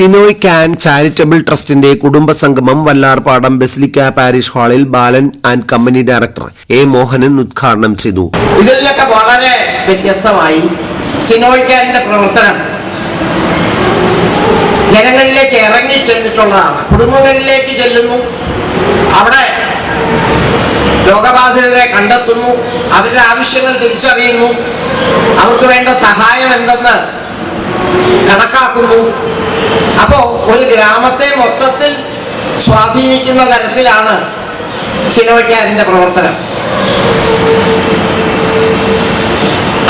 Sinoy can charitable ട്രസ്റ്റിന്റെ കുടുംബസംഗമം Vallarpadam basilica parish ഹാളിൽ Balan and company director A Mohanan ഉദ്ഘാടനം ചെയ്തു. ഇതിൽ നിന്നൊക്കെ വളരെ വ്യത്യസ്തമായി സിനോയ് കാനിന്റെ പ്രവർത്തനം ജനങ്ങളിലേക്ക് ഇറങ്ങി ചെന്നിട്ടുള്ളതാണ്. കുടുംബങ്ങളിലേക്ക് ചെല്ലുന്നു. അവിടെ രോഗബാധിതരെ കണ്ടെത്തുന്നു. അവരുടെ ആവശ്യങ്ങൾ തിരിച്ചറിയുന്നു. അവർക്ക് വേണ്ട സഹായം എന്തെന്ന് കണക്കാക്കുന്നു. അപ്പോൾ ഒരു ഗ്രാമത്തെ മൊത്തത്തിൽ സ്വാധീനിക്കുന്ന തരത്തിലാണ് സിനിമയ്ക്കാരിന്റെ പ്രവർത്തനം.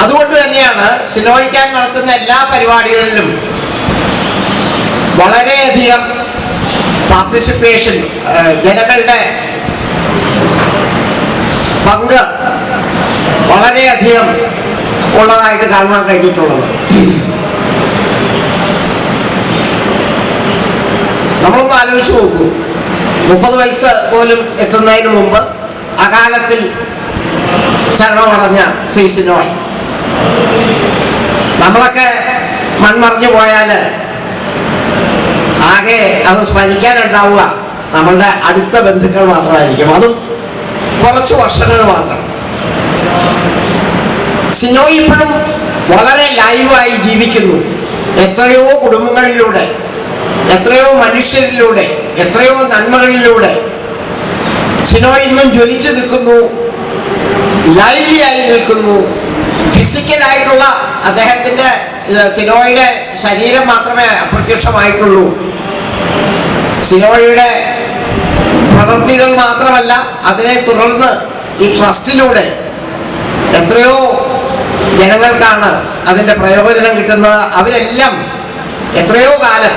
അതുകൊണ്ട് തന്നെയാണ് സിനിമയ്ക്കാൻ നടത്തുന്ന എല്ലാ പരിപാടികളിലും വളരെയധികം പാർട്ടിസിപ്പേഷൻ ജനങ്ങളുടെ പങ്ക് വളരെയധികം ഉള്ളതായിട്ട് കാണാൻ കഴിഞ്ഞിട്ടുള്ളത്. നമ്മളൊന്ന് ആലോചിച്ച് നോക്കൂ. മുപ്പത് വയസ്സ് പോലും എത്തുന്നതിന് മുമ്പ് അകാലത്തിൽ ചരണമടഞ്ഞ ശ്രീ സിനോയ് നമ്മളൊക്കെ മൺമറഞ്ഞു പോയാൽ ആകെ അത് സ്മരിക്കാനുണ്ടാവുക നമ്മളുടെ അടുത്ത ബന്ധുക്കൾ മാത്രമായിരിക്കും. അതും കുറച്ചു വർഷങ്ങൾ മാത്രം. സിനോയ് ഇപ്പോഴും വളരെ ലൈവായി ജീവിക്കുന്നു. എത്രയോ കുടുംബങ്ങളിലൂടെ എത്രയോ മനുഷ്യരിലൂടെ എത്രയോ നന്മകളിലൂടെ സിനോ ഇന്നും ജ്വലിച്ചു നിൽക്കുന്നു ലൈവ്ലി ആയി നിൽക്കുന്നു ഫിസിക്കലായിട്ടുള്ള അദ്ദേഹത്തിന്റെ സിനോയുടെ ശരീരം മാത്രമേ അപ്രത്യക്ഷമായിട്ടുള്ളൂ. സിനോയുടെ പ്രവൃത്തികൾ മാത്രമല്ല അതിനെ തുടർന്ന് ഈ ട്രസ്റ്റിലൂടെ എത്രയോ ജനങ്ങൾക്കാണ് അതിന്റെ പ്രയോജനം കിട്ടുന്നത്. അവരെല്ലാം എത്രയോ കാലം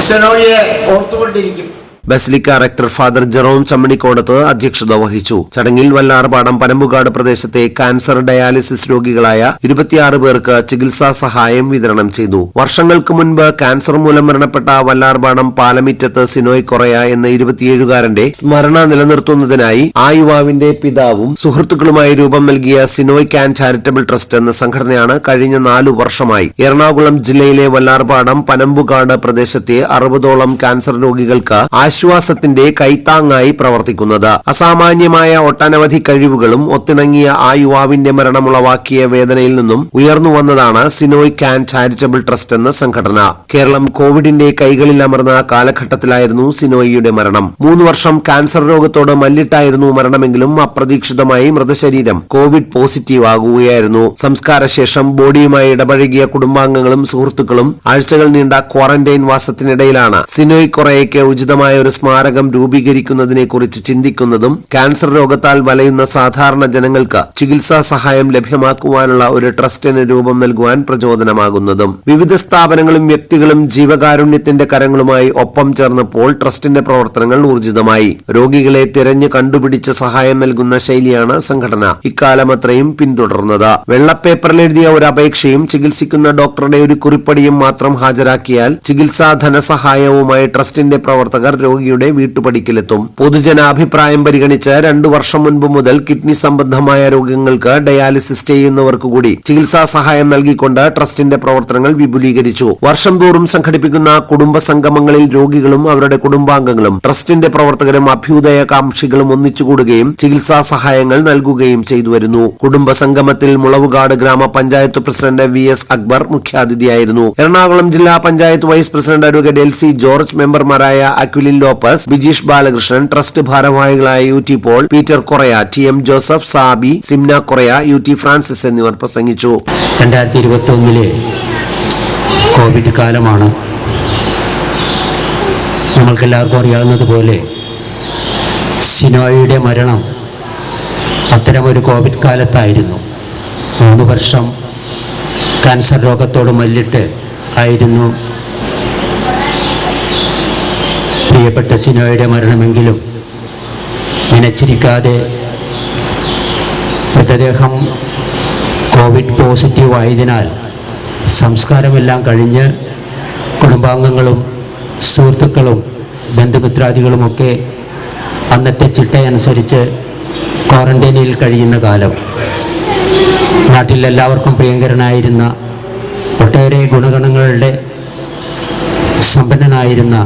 സിനോയെ ഓർത്തുകൊണ്ടിരിക്കും. Basilica rector father Jerome Chammanikodath അധ്യക്ഷത വഹിച്ചു. ചടങ്ങിൽ വല്ലാർപാടം പനമ്പുകാട് പ്രദേശത്തെ കാൻസർ ഡയാലിസിസ് രോഗികളായ ഇരുപത്തിയാറ് പേർക്ക് ചികിത്സാ സഹായം വിതരണം ചെയ്തു. വർഷങ്ങൾക്ക് മുൻപ് കാൻസർ മൂലം മരണപ്പെട്ട വല്ലാർപാടം പാലമിറ്റത്ത് സിനോയ് കൊറയ എന്ന ഇരുപത്തിയേഴുകാരന്റെ സ്മരണ നിലനിർത്തുന്നതിനായി ആ യുവാവിന്റെ പിതാവും സുഹൃത്തുക്കളുമായി രൂപം നൽകിയ സിനോയ് കാൻ ചാരിറ്റബിൾ ട്രസ്റ്റ് എന്ന സംഘടനയാണ് കഴിഞ്ഞ നാലു വർഷമായി എറണാകുളം ജില്ലയിലെ വല്ലാർപാടം പനമ്പുകാട് പ്രദേശത്തെ അറുപതോളം കാൻസർ രോഗികൾക്ക് ആശ്വാസത്തിന്റെ കൈത്താങ്ങായി പ്രവർത്തിക്കുന്നത്. അസാമാന്യമായ ഒട്ടനവധി കഴിവുകളും ഒത്തിണങ്ങിയ ആ യുവാവിന്റെ മരണമുളവാക്കിയ വേദനയിൽ നിന്നും ഉയർന്നു വന്നതാണ് സിനോയ് ക്യാൻ ചാരിറ്റബിൾ ട്രസ്റ്റ് എന്ന സംഘടന. കേരളം കോവിഡിന്റെ കൈകളിൽ അമർന്ന കാലഘട്ടത്തിലായിരുന്നു സിനോയിയുടെ മരണം. മൂന്ന് വർഷം കാൻസർ രോഗത്തോട് മല്ലിട്ടായിരുന്നു മരണമെങ്കിലും അപ്രതീക്ഷിതമായി മൃതശരീരം കോവിഡ് പോസിറ്റീവ് ആകുകയായിരുന്നു. സംസ്കാരശേഷം ബോഡിയുമായി ഇടപഴകിയ കുടുംബാംഗങ്ങളും സുഹൃത്തുക്കളും ആഴ്ചകൾ നീണ്ട ക്വാറന്റൈൻ വാസത്തിനിടയിലാണ്. സിനോയ് കൊറയയ്ക്ക് ഉചിതമായ ഒരു സ്മാരകം രൂപീകരിക്കുന്നതിനെക്കുറിച്ച് ചിന്തിക്കുന്നതും ക്യാൻസർ രോഗത്താൽ വലയുന്ന സാധാരണ ജനങ്ങൾക്ക് ചികിത്സാ സഹായം ലഭ്യമാക്കുവാനുള്ള ഒരു ട്രസ്റ്റിന് രൂപം നൽകുവാൻ പ്രചോദനമാകുന്നതും വിവിധ സ്ഥാപനങ്ങളും വ്യക്തികളും ജീവകാരുണ്യത്തിന്റെ കരങ്ങളുമായി ഒപ്പം ചേർന്നപ്പോൾ ട്രസ്റ്റിന്റെ പ്രവർത്തനങ്ങൾ ഊർജിതമായി. രോഗികളെ തിരഞ്ഞു കണ്ടുപിടിച്ച് സഹായം നൽകുന്ന ശൈലിയാണ് സംഘടന. ഇക്കാലം അത്രയും പിന്തുടർന്നത്. വെള്ളപ്പേപ്പറിൽ എഴുതിയ ഒരു അപേക്ഷയും ചികിത്സിക്കുന്ന ഡോക്ടറുടെ ഒരു കുറിപ്പടിയും മാത്രം ഹാജരാക്കിയാൽ ചികിത്സാ ധനസഹായവുമായി ട്രസ്റ്റിന്റെ പ്രവർത്തകർ രോഗിയുടെ വീട്ടുപടിക്കലെത്തും. പൊതുജനാഭിപ്രായം പരിഗണിച്ച് രണ്ടു വർഷം മുൻപ് മുതൽ കിഡ്നി സംബന്ധമായ രോഗങ്ങൾക്ക് ഡയാലിസിസ് ചെയ്യുന്നവർക്ക് കൂടി ചികിത്സാ സഹായം നൽകിക്കൊണ്ട് ട്രസ്റ്റിന്റെ പ്രവർത്തനങ്ങൾ വിപുലീകരിച്ചു. വർഷം തോറും സംഘടിപ്പിക്കുന്ന കുടുംബ സംഗമങ്ങളിൽ രോഗികളും അവരുടെ കുടുംബാംഗങ്ങളും ട്രസ്റ്റിന്റെ പ്രവർത്തകരും അഭ്യുദയകാംക്ഷികളും ഒന്നിച്ചുകൂടുകയും ചികിത്സാ സഹായങ്ങൾ നൽകുകയും ചെയ്തു വരുന്നു. കുടുംബ സംഗമത്തിൽ മുളവുകാട് ഗ്രാമപഞ്ചായത്ത് പ്രസിഡന്റ് വി എസ് അക്ബർ മുഖ്യാതിഥിയായിരുന്നു. എറണാകുളം ജില്ലാ panchayat vice president advocate L C George മെമ്പർമാരായ അക്വിലിൻ ലോപ്പസ് ബിജീഷ് ബാലകൃഷ്ണൻ ട്രസ്റ്റ് ഭാരവാഹികളായ U T Paul Peter Correya T M Joseph Sabi Simna Correya U T Francis എന്നിവർ പ്രസംഗിച്ചു. രണ്ടായിരത്തി ഇരുപത്തി ഒന്നിലെ കോവിഡ് കാലമാണ് നമ്മൾക്കെല്ലാവർക്കും അറിയാവുന്നതുപോലെ സിനോയുടെ മരണം അത്തരമൊരു കോവിഡ് കാലത്തായിരുന്നു. മൂന്ന് വർഷം ക്യാൻസർ രോഗത്തോട് മല്ലിട്ട് ആയിരുന്നു പ്രിയപ്പെട്ട സിനോയുടെ മരണമെങ്കിലും നനച്ചിരിക്കാതെ മൃതദേഹം കോവിഡ് പോസിറ്റീവ് ആയതിനാൽ സംസ്കാരമെല്ലാം കഴിഞ്ഞ് കുടുംബാംഗങ്ങളും സുഹൃത്തുക്കളും ബന്ധുമിത്രാദികളുമൊക്കെ അന്നത്തെ ചിട്ടയനുസരിച്ച് ക്വാറന്റൈനിൽ കഴിയുന്ന കാലം. നാട്ടിൽ എല്ലാവർക്കും പ്രിയങ്കരനായിരുന്ന ഒട്ടേറെ ഗുണഗണങ്ങളുടെ സമ്പന്നനായിരുന്ന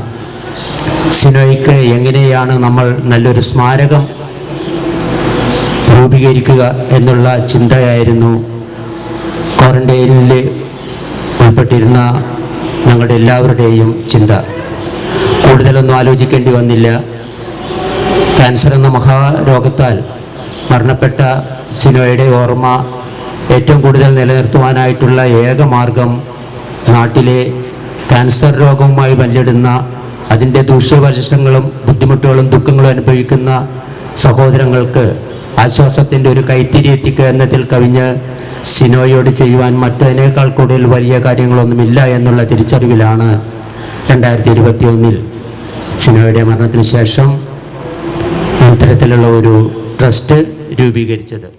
സിനോയ്ക്ക് എങ്ങനെയാണ് നമ്മൾ നല്ലൊരു സ്മാരകം രൂപീകരിക്കുക എന്നുള്ള ചിന്തയായിരുന്നു. ക്വാറന്റൈനിൽ ഉൾപ്പെട്ടിരുന്ന ഞങ്ങളുടെ എല്ലാവരുടെയും ചിന്ത. കൂടുതലൊന്നും ആലോചിക്കേണ്ടി വന്നില്ല. ക്യാൻസർ എന്ന മഹാരോഗത്താൽ മരണപ്പെട്ട സിനോയുടെ ഓർമ്മ ഏറ്റവും കൂടുതൽ നിലനിർത്തുവാനായിട്ടുള്ള ഏക മാർഗം നാട്ടിലെ ക്യാൻസർ രോഗവുമായി ബന്ധിടുന്ന അതിന്റെ ദൂഷ്യവശങ്ങളും ബുദ്ധിമുട്ടുകളും ദുഃഖങ്ങളും അനുഭവിക്കുന്ന സഹോദരങ്ങൾക്ക് ആശ്വാസത്തിന്റെ ഒരു കൈത്തിരി എത്തിക്കുക എന്നതിൽ കവിഞ്ഞ് സിനോയോട് ചെയ്യുവാൻ മറ്റതിനേക്കാൾ കൂടുതൽ വലിയ കാര്യങ്ങളൊന്നുമില്ല എന്നുള്ള തിരിച്ചറിവിലാണ് രണ്ടായിരത്തി ഇരുപത്തി ഒന്നിൽ സിനോയുടെ മരണത്തിന് ശേഷം ഇത്തരത്തിലുള്ള ഒരു ട്രസ്റ്റ് രൂപീകരിച്ചത്.